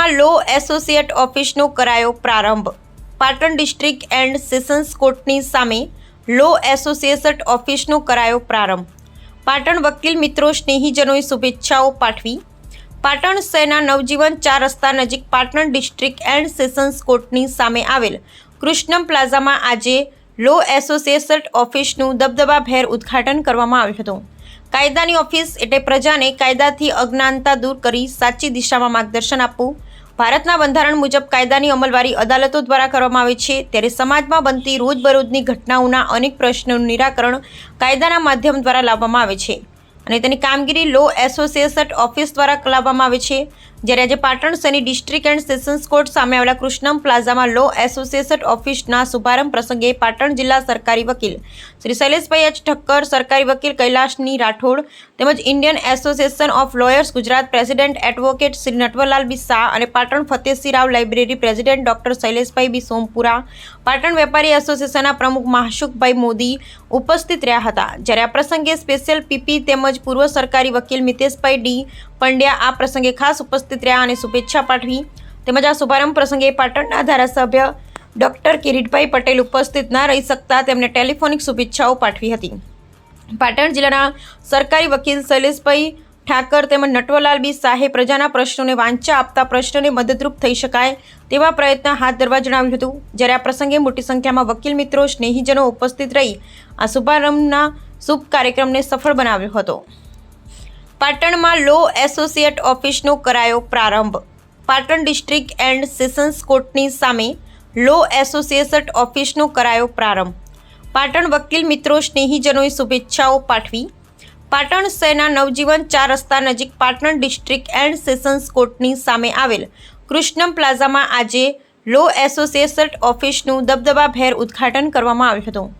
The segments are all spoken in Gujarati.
પાટણમાં લો એસોસિએટ ઓફિસનો કરાયો પ્રારંભ. પાટણ ડિસ્ટ્રિક્ટ એન્ડ સેશન્સ કોર્ટની સામે લો એસોસિએટ ઓફિસનો કરાયો પ્રારંભ. પાટણ વકીલ મિત્રો સ્નેહીજનોએ શુભેચ્છાઓ પાઠવી. પાટણ શહેરના નવજીવન ચાર રસ્તા નજીક પાટણ ડિસ્ટ્રિક્ટ એન્ડ સેશન્સ કોર્ટની સામે આવેલ કૃષ્ણમ પ્લાઝામાં આજે લો એસોસિએટ ઓફિસનું દબદબાભેર ઉદ્ઘાટન કરવામાં આવ્યું હતું. કાયદાની ઓફિસ એટલે પ્રજાને કાયદાથી અજ્ઞાનતા દૂર કરી સાચી દિશામાં માર્ગદર્શન આપવું. ભારતના બંધારણ મુજબ કાયદાની અમલવારી અદાલતો દ્વારા કરવામાં આવે છે. ત્યારે સમાજમાં બનતી રોજબરોજની ઘટનાઓના અનેક પ્રશ્નોનું નિરાકરણ કાયદાના માધ્યમ દ્વારા લાવવામાં આવે છે અને તેની કામગીરી લો એસોસિએશન ઓફિસ દ્વારા લાવવામાં આવે છે. જ્યારે આજે પાટણ શહેરની ડિસ્ટ્રિક્ટ એન્ડ સેશન્સ કોર્ટ સામે આવેલા કૃષ્ણમ પ્લાઝામાં લો એસોસિએશન ઓફિસના શુભારંભ પ્રસંગે પાટણ જિલ્લા સરકારી વકીલ શ્રી શૈલેષભાઈ એચ ઠક્કર, સરકારી વકીલ કૈલાશની રાઠોડ તેમજ Indian association of lawyers, Gujarat president advocate Shri Natwarlal B Shah અને Patan Fatehsinh Rao library president doctor શૈલેષભાઈ બી સોમપુરા પાટણ વેપારી એસોસિએશનના પ્રમુખ મહાશુકભાઈ મોદી ઉપસ્થિત રહ્યા હતા. જ્યારે આ પ્રસંગે સ્પેશિયલ પીપી તેમજ પૂર્વ સરકારી વકીલ મિતેશભાઈ ડી પંડ્યા આ પ્રસંગે ખાસ ઉપસ્થિત રહ્યા અને શુભેચ્છા પાઠવી. તેમજ આ શુભારંભ પ્રસંગે પાટણના ધારાસભ્ય ડૉક્ટર કિરીટભાઈ પટેલ ઉપસ્થિત ના રહી શકતા તેમને ટેલિફોનિક શુભેચ્છાઓ પાઠવી હતી. પાટણ જિલ્લાના સરકારી વકીલ શૈલેષભાઈ ઠાકર તેમજ નટવરલાલ બી શાહે પ્રજાના પ્રશ્નોને વાંચા આપતા પ્રશ્નને મદદરૂપ થઈ શકાય તેવા પ્રયત્ન હાથ ધરવા જણાવ્યું હતું. જ્યારે આ પ્રસંગે મોટી સંખ્યામાં વકીલ મિત્રો, સ્નેહીજનો ઉપસ્થિત રહી આ શુભારંભના શુભ કાર્યક્રમને સફળ બનાવ્યો હતો. પાટણમાં લો એસોસિએટ ઓફિસનો કરાયો પ્રારંભ. પાટણ ડિસ્ટ્રિક્ટ એન્ડ સેશન્સ કોર્ટની સામે લો એસોસિએટ ઓફિસનો કરાયો પ્રારંભ. પાટણ વકીલ મિત્રો સ્નેહીજનોએ શુભેચ્છાઓ પાઠવી. પાટણ શહેરના નવજીવન ચાર રસ્તા નજીક પાટણ ડિસ્ટ્રિક્ટ એન્ડ સેશન્સ કોર્ટની સામે આવેલ કૃષ્ણમ પ્લાઝામાં આજે લો એસોસિએશન ઓફિસનું દબદબાભેર ઉદ્ઘાટન કરવામાં આવ્યું હતું.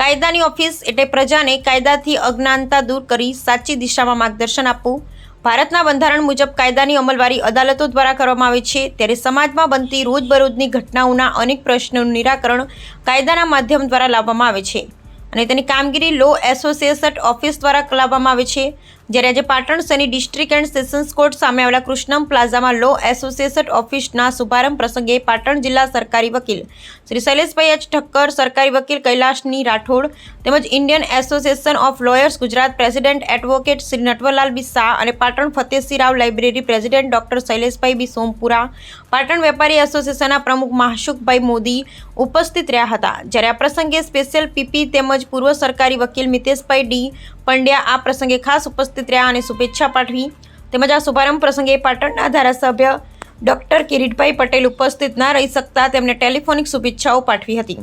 કાયદાની ઓફિસ એટલે પ્રજાને કાયદાથી અજ્ઞાનતા દૂર કરી સાચી દિશામાં માર્ગદર્શન આપવું. ભારતના બંધારણ મુજબ કાયદાની અમલવારી અદાલતો દ્વારા કરવામાં આવે છે. ત્યારે સમાજમાં બનતી રોજબરોજની ઘટનાઓના અનેક પ્રશ્નોનું નિરાકરણ કાયદાના માધ્યમ દ્વારા લાવવામાં આવે છે. અને તેની કામગીરી લો એસોસિએશન ઓફિસ દ્વારા લાવવામાં આવે છે. જ્યારે આજે પાટણ શહેરની ડિસ્ટ્રિક્ટ એન્ડ સેશન્સ કોર્ટ સામે આવેલા કૃષ્ણમ પ્લાઝામાં લો એસોસિએશન ઓફિસના શુભારંભ પ્રસંગે પાટણ જિલ્લા સરકારી વકીલ શ્રી શૈલેષભાઈ એચ ઠક્કર સરકારી વકીલ કૈલાશની રાઠોડ તેમજ Indian association of lawyers Gujarat president advocate Shri Natwarlal B Shah અને Patan Fatehsinh Rao library president doctor શૈલેષભાઈ બી સોમપુરા, પાટણ વેપારી એસોસિએશનના પ્રમુખ મહાશુકભાઈ મોદી ઉપસ્થિત રહ્યા હતા. જ્યારે આ પ્રસંગે સ્પેશિયલ પીપી તેમજ પૂર્વ સરકારી વકીલ મિતેશભાઈ ડી પંડ્યા આ પ્રસંગે ખાસ ઉપસ્થિત રહ્યા અને શુભેચ્છા પાઠવી. તેમજ આ શુભારંભ પ્રસંગે પાટણના ધારાસભ્ય ડૉક્ટર કિરીટભાઈ પટેલ ઉપસ્થિત ના રહી શકતા તેમને ટેલિફોનિક શુભેચ્છાઓ પાઠવી હતી.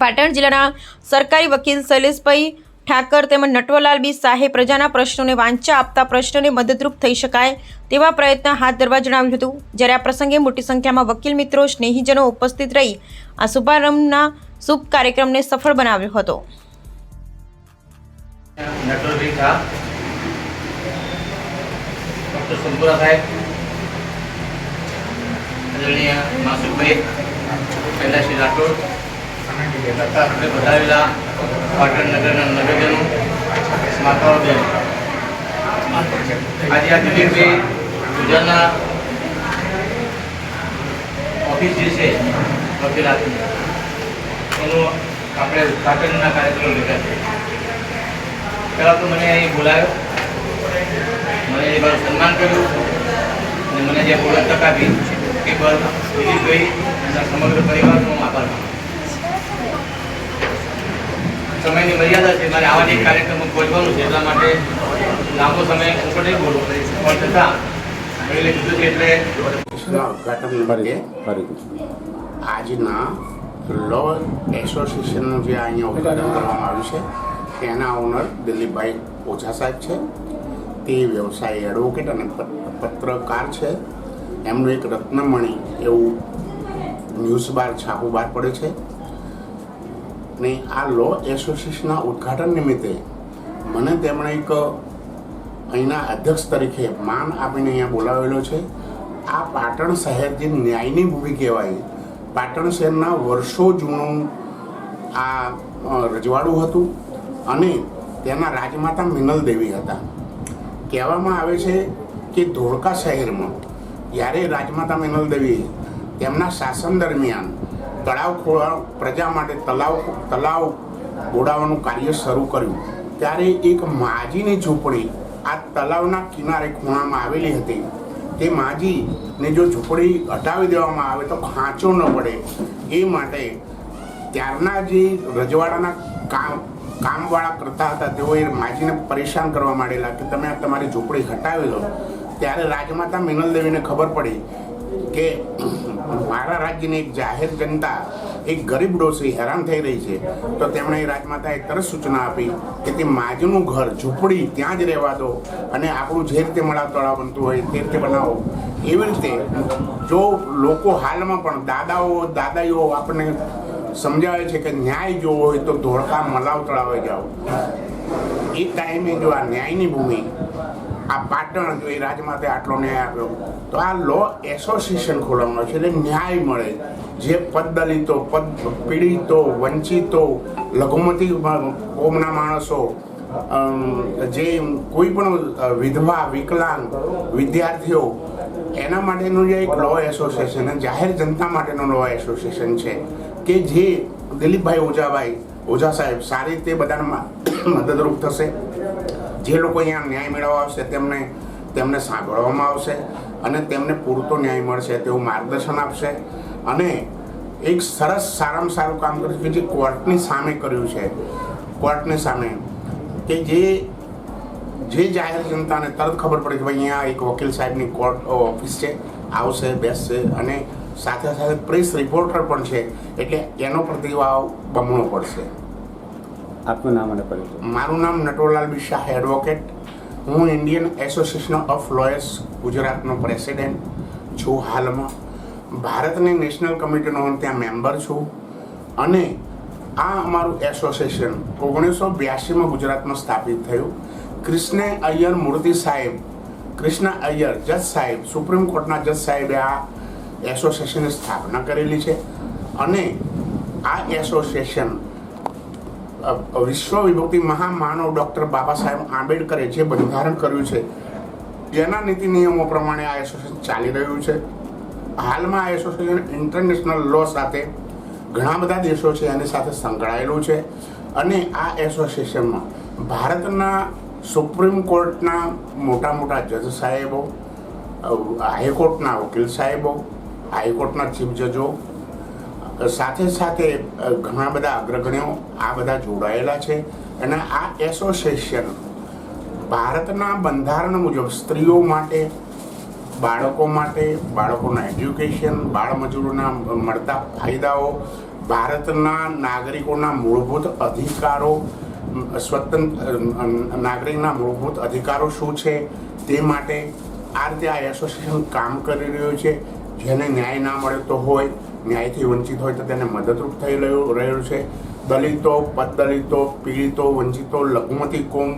પાટણ જિલ્લાના સરકારી વકીલ શૈલેષભાઈ ઠાકર તેમજ નટવરલાલ બી શાહે પ્રજાના પ્રશ્નોને વાંચા આપતા પ્રશ્નને મદદરૂપ થઈ શકાય તેવા પ્રયત્ન હાથ ધરવા જણાવ્યું હતું. જ્યારે આ પ્રસંગે મોટી સંખ્યામાં વકીલ મિત્રો, સ્નેહીજનો ઉપસ્થિત રહી આ શુભારંભના શુભ કાર્યક્રમને સફળ બનાવ્યો હતો. નટવરભાઈ શાહ સંપુરા સાહેબ, આદરણીય માસુભાઈ કૈલાસી રાઠોડ પાટણ નગરના નગરજનો માતાઓબેન આજે ઓફિસ જે છે આપણે ઉદઘાટનના કાર્યક્રમ લીધા છે પહેલાં તો મને અહીં બોલાવ્યો મને એ મારું સન્માન કર્યું અને મને જે બોલવાની તક આપી એ બદલ દિલીપભાઈ એના સમગ્ર પરિવારનો હું આભાર સમયની મર્યાદા છે મારે આવા જે એક કાર્યક્રમમાં પહોંચવાનું છે એટલા માટે લાંબો સમય હું પણ નહીં બોલું. પણ છતાં વડીલે કીધું છે એટલે આજના લો એસોસિએશનનું જે અહીંયા ઉદઘાટન કરવામાં આવ્યું છે તેના ઓનર દિલીપભાઈ ઓઝા સાહેબ છે. તે વ્યવસાય એડવોકેટ અને પત્રકાર છે. એમનું એક રત્નમણી એવું ન્યૂઝ બાર છાપું બહાર પડે છે. ને આ લો એસોસિએશનના ઉદ્ઘાટન નિમિત્તે મને તેમણે એક અહીંના અધ્યક્ષ તરીકે માન આપીને અહીંયા બોલાવેલો છે. આ પાટણ શહેર જે ન્યાયની ભૂમિ કહેવાય. પાટણ શહેરના વર્ષો જૂનું આ રજવાડું હતું. અને તેના રાજમાતા મિનલ દેવી હતા. કહેવામાં આવે છે કે ધોળકા શહેરમાં જ્યારે રાજમાતા મિનલ દેવી તેમના શાસન દરમિયાન તળાવ ખોળવા પ્રજા માટે તલાવ તલાવ ગોડાવાનું કાર્ય શરૂ કર્યું, ત્યારે એક માજીની ઝૂંપડી આ તલાવના કિનારે ખૂણામાં આવેલી હતી. તે માજીને જો ઝૂંપડી હટાવી દેવામાં આવે તો ખાંચો ન પડે. એ માટે ત્યારના જે રજવાડાના કામ કામવાળા કરતા હતા, તેઓએ માજીને પરેશાન કરવા માંડેલા કે તમે તમારી ઝૂંપડી હટાવી લો ત્યારે રાજમાતા મિનલ દેવીને ખબર પડી કે મારા રાજ્યની એક જાહેર જનતા, એક ગરીબ ડોસી હેરાન થઈ રહી છે. તો તેમણે રાજમાતાએ તરત સૂચના આપી કે તે માજનું ઘર, ઝૂંપડી ત્યાં જ રહેવા દો અને આપણું જે રીતે મળા તળાવ બનતું હોય તે રીતે બનાવો. એવી રીતે જો લોકો હાલમાં પણ દાદાઓ, દાદાઈઓ આપણને સમજાવે છે કે ન્યાય જોવો હોય તો ધોળકા મલાવ તળાવે જાઓ. એ ટાઈમે જો આ ન્યાયની ભૂમિ, આ પાટણ જો એ રાજમાતે આટલો ન્યાય આપ્યો, તો આ લો એસોસિએશન ખોલવાનો છે, એટલે ન્યાય મળે. જે પદ દલિતો પદ પીડિતો, વંચિતો, લઘુમતી કોમના માણસો જે કોઈ પણ વિધવા, વિકલાંગ, વિદ્યાર્થીઓ, એના માટેનું જે એક લો એસોસિએશન જાહેર જનતા માટેનું લો એસોસિએશન છે. કે જે દિલીપભાઈ ઓઝાભાઈ, ઓઝા સાહેબ, સારી રીતે બધાને મદદરૂપ થશે. જે લોકો અહીંયા ન્યાય મેળવવા આવશે, તેમને તેમને સાંભળવામાં આવશે અને તેમને પૂરતો ન્યાય મળશે તેવું માર્ગદર્શન આપશે. અને એક સરસ સારામાં સારું કામ કર્યું કે જે કોર્ટની સામે કર્યું છે. કોર્ટની સામે. કે જે જે જાહેર જનતાને તરત ખબર પડે કે ભાઈ અહીંયા એક વકીલ સાહેબની કોર્ટ ઓફિસ છે, આવશે, બેસશે અને સાથે સાથે પ્રેસ રિપોર્ટર પણ છે. એટલે એનો પ્રતિભાવ બમણો પડશે. આપનું નામ અને પરિચય. મારું નામ નટવરલાલ બિશાહ એડવોકેટ હું ઇન્ડિયન એસોસિએશન ઓફ લોયર્સ ગુજરાતનો પ્રેસિડેન્ટ છું હાલમાં. ભારતની નેશનલ કમિટીનો હું ત્યાં મેમ્બર છું. અને આ અમારું એસોસિએશન ઓગણીસો બ્યાસીમાં ગુજરાતમાં સ્થાપિત થયું. કૃષ્ણ અય્યર મૂર્તિ સાહેબ કૃષ્ણ અય્યર જજ સાહેબ સુપ્રીમ કોર્ટના જજ સાહેબે આ એસોસિએશનની સ્થાપના કરેલી છે અને આ એસોસિએશન વિશ્વ વિભૂતિ મહામાનવ ડૉક્ટર બાબા સાહેબ આંબેડકરે જે બંધારણ કર્યું છે, જેના નીતિ નિયમો પ્રમાણે આ એસોસિએશન ચાલી રહ્યું છે. હાલમાં આ એસોસિએશન ઇન્ટરનેશનલ લો સાથે ઘણા બધા દેશો છે, એની સાથે સંકળાયેલું છે અને આ એસોસિએશનમાં ભારતના સુપ્રીમ કોર્ટના મોટા મોટા જજ સાહેબો હાઈકોર્ટના વકીલ સાહેબો હાઈકોર્ટના ચીફ જજો. સાથે સાથે ઘણા બધા અગ્રગણ્યો આ બધા જોડાયેલા છે. અને આ એસોસિએશન ભારતના બંધારણ મુજબ સ્ત્રીઓ માટે, બાળકો માટે, બાળકોના એજ્યુકેશન, બાળમજૂરોના મળતા ફાયદાઓ, ભારતના નાગરિકોના મૂળભૂત અધિકારો સ્વતંત્ર નાગરિકના મૂળભૂત અધિકારો શું છે તે માટે આ રીતે આ એસોસિએશન કામ કરી રહ્યું છે. જેને ન્યાય ના મળતો હોય, ન્યાયથી વંચિત હોય તો તેને મદદરૂપ થઈ રહ્યું રહ્યું છે. દલિતો, પદદલિતો, પીડિતો, વંચિતો, લઘુમતી કોમ,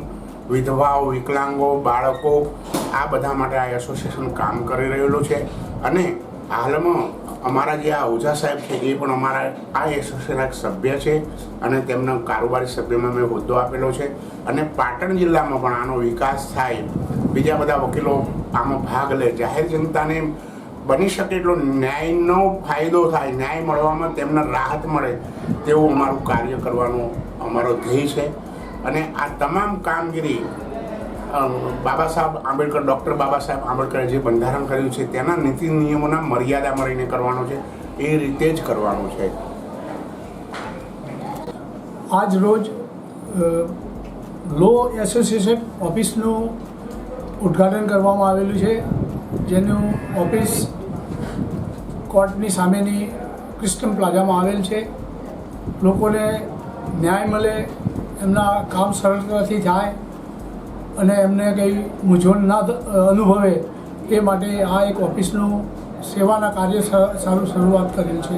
વિધવાઓ, વિકલાંગો, બાળકો, આ બધા માટે આ એસોસિએશન કામ કરી રહેલું છે. અને હાલમાં અમારા જે આ ઓઝા સાહેબ છે, એ પણ અમારા, આ એસોસિએશનના સભ્ય છે અને તેમના કારોબારી સભ્યમાં મેં હોદ્દો આપેલો છે. અને પાટણ જિલ્લામાં પણ આનો વિકાસ થાય. બીજા બધા વકીલો આમાં ભાગ લે. જાહેર જનતાને બની શકે એટલો ન્યાયનો ફાયદો થાય, ન્યાય મળવામાં તેમને રાહત મળે તેવું અમારું કાર્ય કરવાનો અમારો ધ્યેય છે. અને આ તમામ કામગીરી બાબા સાહેબ આંબેડકર, ડૉક્ટર બાબા સાહેબ આંબેડકરે જે બંધારણ કર્યું છે, તેના નીતિ નિયમોના મર્યાદામાં રહીને કરવાનો છે, એ રીતે જ કરવાનું છે. આજ રોજ લો એસોસિએશન ઓફિસનું ઉદ્ઘાટન કરવામાં આવેલું છે. જેનું ઓફિસ કોર્ટની સામેની ક્રિસ્ટન પ્લાઝામાં આવેલ છે. લોકોને ન્યાય મળે, એમના કામ સરળતાથી થાય અને એમને કંઈ મૂંઝવણ ના અનુભવે એ માટે આ એક ઓફિસનું સેવાના કાર્ય સારું શરૂઆત કરેલ છે.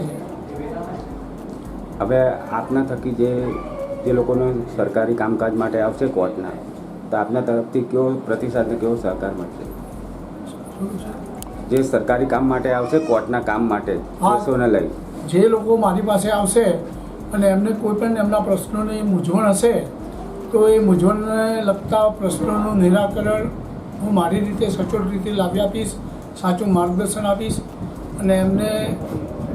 હવે આપના થકી જે જે લોકોને સરકારી કામકાજ માટે આવશે કોર્ટના, તો આપના તરફથી કયો પ્રતિસાદ કેવો સહકાર મળશે? જે સરકારી કામ માટે આવશે કોર્ટના કામ માટે. કેસોને લઈ. જે લોકો મારી પાસે આવશે અને એમને કોઈ પણ એમના પ્રશ્નોની મૂંઝવણ હશે તો એ મૂંઝવણને લગતા પ્રશ્નોનું નિરાકરણ હું મારી રીતે સચોટ રીતે લાવી આપીશ સાચું માર્ગદર્શન આપીશ અને એમને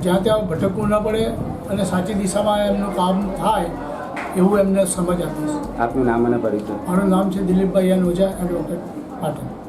જ્યાં ત્યાં ભટકવું ન પડે અને સાચી દિશામાં એમનું કામ થાય એવું એમને સમજ આપીશ. આપનું નામ અને પરિચય. મારું નામ છે દિલીપભાઈ અનુજા એડવોકેટ પાટણ.